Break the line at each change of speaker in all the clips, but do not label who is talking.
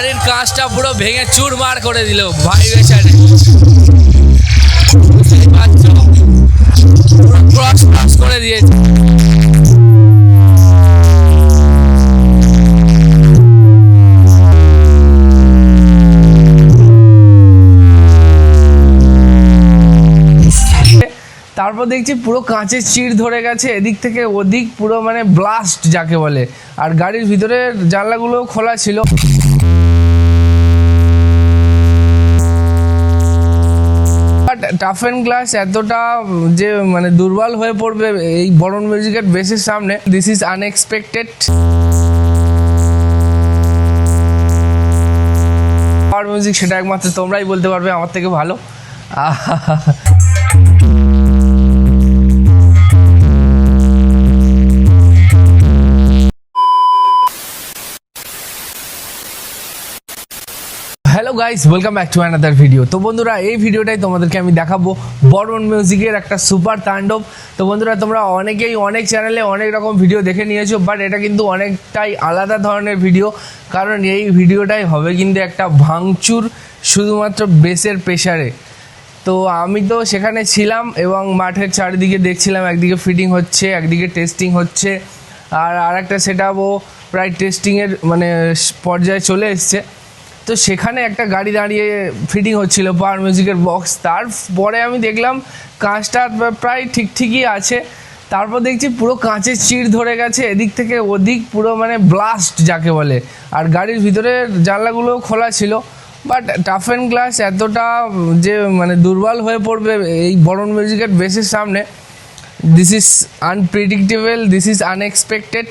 গাড়ির কাঁচটা পুরো ভেঙে চুরমার করে দিল ক্রস করে দিয়েছে। তারপর দেখছি পুরো কাঁচের চিড় ধরে গেছে, এদিক থেকে ওদিক পুরো মানে ব্লাস্ট যাকে বলে। আর গাড়ির ভিতরে জানলাগুলো খোলা ছিল। টাফ অ্যান্ড গ্লাস এতটা যে মানে দুর্বল হয়ে পড়বে এই বরণ মিউজিকের বেসের সামনে this is unexpected power music সেটা একমাত্র তোমরাই বলতে পারবে, আমার থেকে ভালো। Guys welcome back to another video তো বন্ধুরা, এই ভিডিওটাই তোমাদেরকে আমি দেখাবো বর্মন মিউজিকের একটা সুপার তাণ্ডব। তো বন্ধুরা, তোমরা অনেকেই অনেক চ্যানেলে অনেক রকম ভিডিও দেখে নিয়েছো বাট এটা কিন্তু অনেকটাই আলাদা ধরনের ভিডিও কারণ এই ভিডিওটাই হবে কিন্তু একটা ভাঙচুর শুধুমাত্র বেসের প্রেশারে তো আমি তো সেখানে ছিলাম এবং মাঠের চারিদিকে দেখছিলাম, একদিকে ফিটিং হচ্ছে, একদিকে টেস্টিং হচ্ছে। আর আরেকটা সেট আপও প্রায় টেস্টিংয়ের মানে পর্যায়ে চলে এসছে। তো সেখানে একটা গাড়ি দাঁড়িয়ে ফিটিং হচ্ছিল পাওয়ার মিউজিকের বক্স তারপরে আমি দেখলাম কাঁচটা প্রায় ঠিক ঠিকই আছে। তারপর দেখছি পুরো কাঁচের চিড় ধরে গেছে, এদিক থেকে ওদিক পুরো মানে ব্লাস্ট যাকে বলে। আর গাড়ির ভিতরে জানলাগুলো খোলা ছিল। বাট টাফ অ্যান্ড গ্লাস এতটা যে মানে দুর্বল হয়ে পড়বে এই বরণ মিউজিকের বেসের সামনে this is unpredictable this is unexpected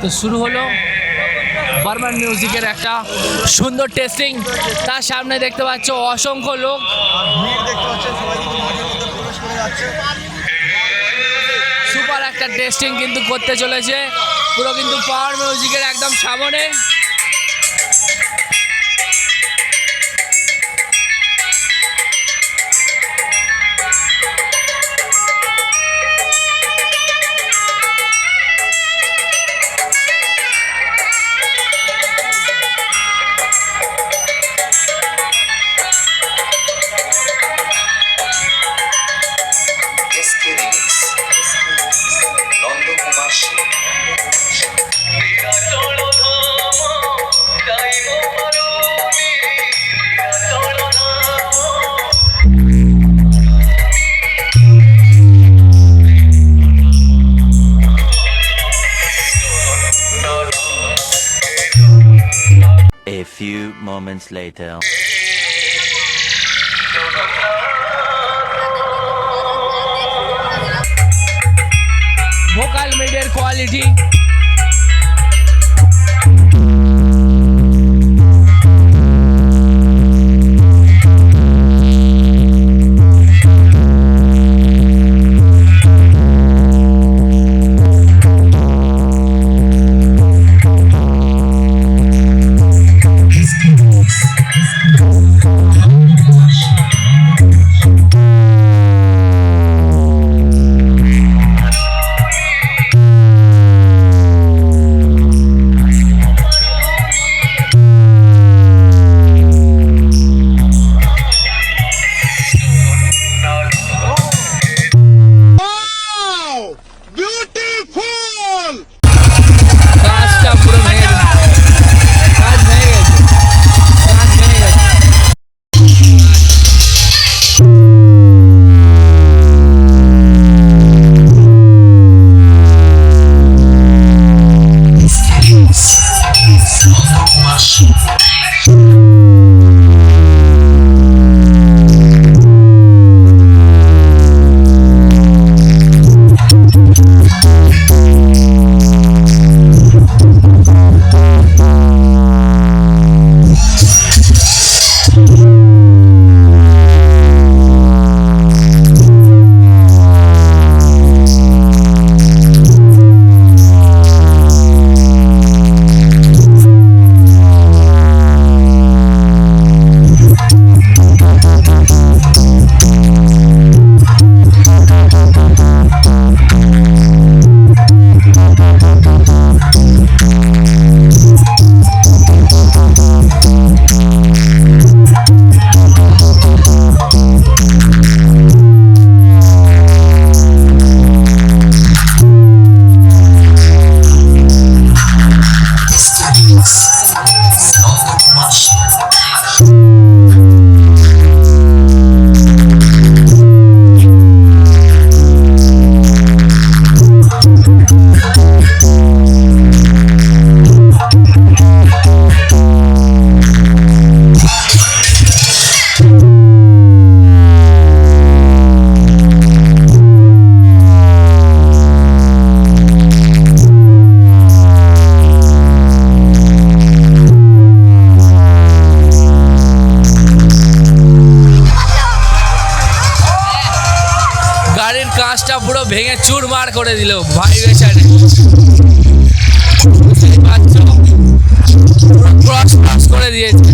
তো শুরু হলো বার্মান মিউজিকের একটা সুন্দর টেস্টিং তার সামনে দেখতে পাচ্ছ অসংখ্য লোক। সুপার একটা টেস্টিং কিন্তু করতে চলেছে। পুরো কিন্তু পাওয়ার মিউজিকের একদম সামনে।
few moments later.
Vocal media quality vocal মিডের পুরো
ভেঙে চুরমার করে দিল ভাইব্রেশনে করে দিয়েছে।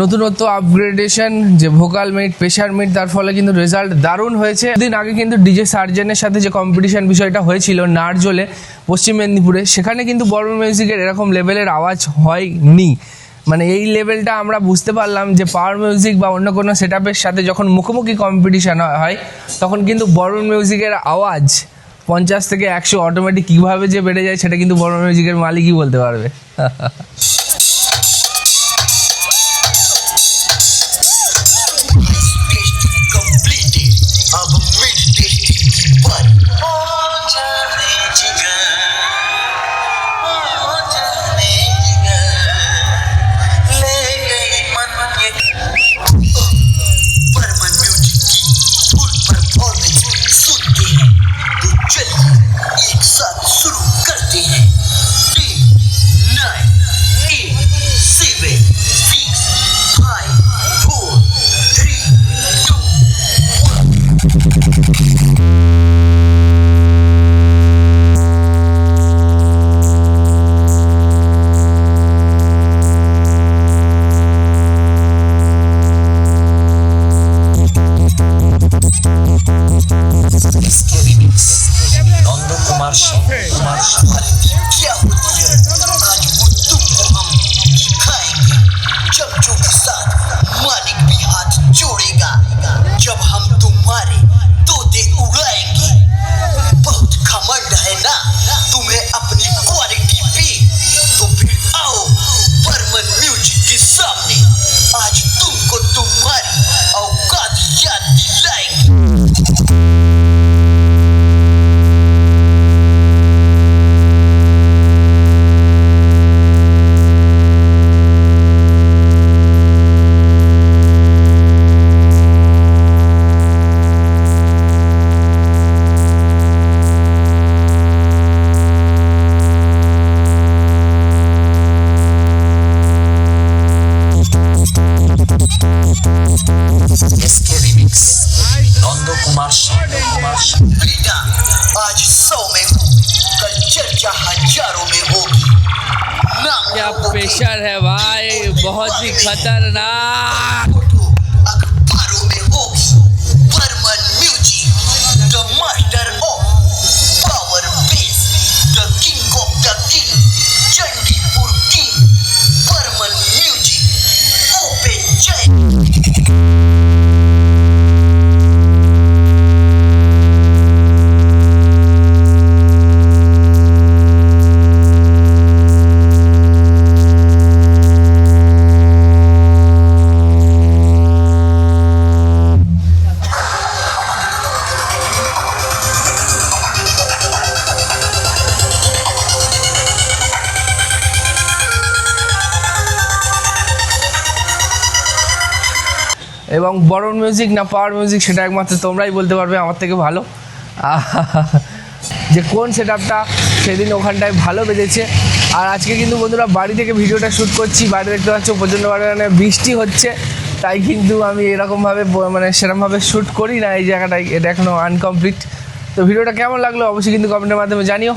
নতুনত্ব আপগ্রেডেশন যে ভোকাল মিট প্রেশার মিট তার ফলে কিন্তু রেজাল্ট দারুণ হয়েছে। দিন আগে কিন্তু ডিজে সার্জেনের সাথে যে কম্পিটিশন বিষয়টা হয়েছিল, নারজলে, পশ্চিম মেদিনীপুরে, সেখানে কিন্তু বড় মিউজিকের এরকম লেভেলের আওয়াজ হয়নি। মানে এই লেভেলটা আমরা বুঝতে পারলাম যে পাওয়ার মিউজিক বা অন্য কোনো সেট সাথে যখন মুখোমুখি কম্পিটিশন হয় তখন কিন্তু বড় মিউজিকের আওয়াজ পঞ্চাশ থেকে একশো অটোমেটিক কীভাবে যে বেড়ে যায়, সেটা কিন্তু বড় মিউজিকের মালিকই বলতে পারবে। प्रेशर है भाई बहुत ही खतरनाक। এবং বড় মিউজিক না পাওয়ার মিউজিক সেটা একমাত্র তোমরাই বলতে পারবে, আমার থেকে ভালো।
যে কোন সেট আপটা সেদিন ওখানটায় ভালো বেজেছে আর আজকে কিন্তু বন্ধুরা বাড়ি থেকে ভিডিওটা শ্যুট করছি বাইরে দেখতে পাচ্ছ প্রচণ্ড পরিমাণে বৃষ্টি হচ্ছে। তাই কিন্তু আমি এরকমভাবে মানে সেরকমভাবে শ্যুট করি না, এই জায়গাটায় এটা এখনও আনকমপ্লিট তো ভিডিওটা কেমন লাগল অবশ্যই কিন্তু কমেন্টের মাধ্যমে জানিও।